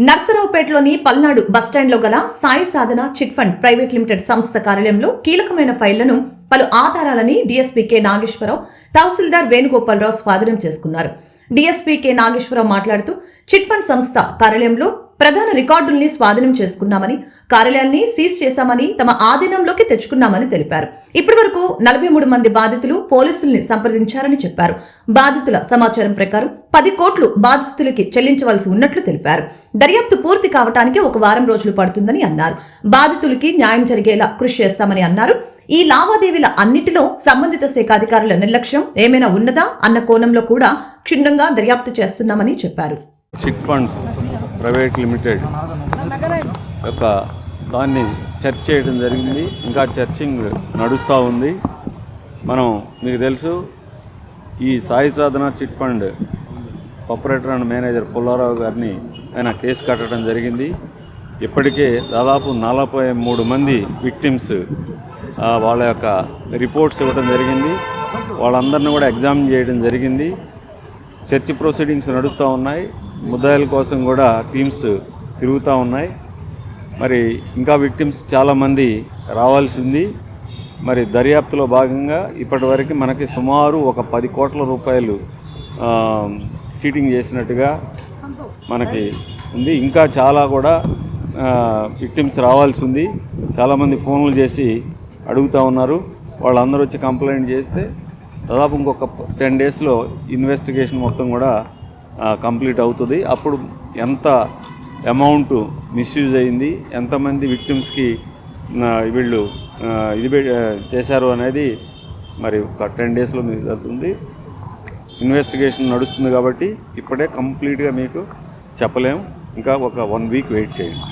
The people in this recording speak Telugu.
నర్సరావుపేటలోని పల్నాడు బస్టాండ్లో గల Sai Sadhana chit fund private limited సంస్థ కార్యాలయంలో కీలకమైన ఫైళ్ళను పలు ఆధారాలని డీఎస్పీ కె నాగేశ్వరరావు తహసీల్దార్ వేణుగోపాలరావు స్వాధీనం చేసుకున్నారు. డీఎస్పీ కె నాగేశ్వరరావు మాట్లాడుతూ చిట్ ఫండ్ సంస్థ కార్యాలయంలో ప్రధాన రికార్డుల్ని స్వాధీనం చేసుకున్నామని కార్యాలయాన్ని సీజ్ చేశామని తమ ఆధీనంలోకి తెచ్చుకున్నామని తెలిపారు. ఇప్పటి వరకు నలభై మూడు మంది బాధితులు పోలీసుల్ని సంప్రదించారని చెప్పారు. బాధితుల సమాచారం ప్రకారం పది కోట్లు బాధితులకి చెల్లించవలసి ఉన్నట్లు తెలిపారు. దర్యాప్తు పూర్తి కావటానికి ఒక వారం రోజులు పడుతుందని అన్నారు. బాధితులకి న్యాయం జరిగేలా కృషి చేస్తామని అన్నారు. ఈ లావాదేవీల అన్నిటిలో సంబంధిత శాఖ అధికారుల నిర్లక్ష్యం ఏమైనా ఉన్నదా అన్న కోణంలో కూడా క్షుణ్ణంగా దర్యాప్తు చేస్తున్నామని చెప్పారు. చిట్ ఫండ్స్ ప్రైవేట్ లిమిటెడ్ యొక్క దాన్ని చర్చ్ చేయడం జరిగింది. ఇంకా చర్చింగ్ నడుస్తూ ఉంది. మనం మీకు తెలుసు ఈ Sai Sadhana chit fund operator and manager Pullarao గారిని ఆయన కేసు కట్టడం జరిగింది. ఇప్పటికే దాదాపు నలభై మూడు మంది విక్టిమ్స్ వాళ్ళ యొక్క రిపోర్ట్స్ ఇవ్వడం జరిగింది. వాళ్ళందరిని కూడా ఎగ్జామిన్ చేయడం జరిగింది. చర్చ్ ప్రొసీడింగ్స్ నడుస్తూ ఉన్నాయి. ముద్దాయిల కోసం కూడా టీమ్స్ తిరుగుతూ ఉన్నాయి. మరి ఇంకా విక్టిమ్స్ చాలామంది రావాల్సి ఉంది మరి దర్యాప్తులో భాగంగా ఇప్పటివరకు మనకి సుమారు ఒక పది కోట్ల రూపాయలు చీటింగ్ చేసినట్టుగా మనకి ఉంది. ఇంకా చాలా కూడా విక్టిమ్స్ రావాల్సి ఉంది చాలామంది ఫోన్లు చేసి అడుగుతూ ఉన్నారు. వాళ్ళందరూ వచ్చి కంప్లైంట్ చేస్తే దాదాపు ఇంకొక టెన్ డేస్లో ఇన్వెస్టిగేషన్ మొత్తం కూడా కంప్లీట్ అవుతుంది. అప్పుడు ఎంత అమౌంట్ మిస్యూజ్ అయింది ఎంతమంది విక్టిమ్స్కి వీళ్ళు ఇది చేశారు అనేది మరి ఒక టెన్ డేస్లో మీకు జరుగుతుంది ఇన్వెస్టిగేషన్ నడుస్తుంది కాబట్టి ఇప్పుడే కంప్లీట్గా మీకు చెప్పలేము ఇంకా ఒక వన్ వీక్ వెయిట్ చేయండి.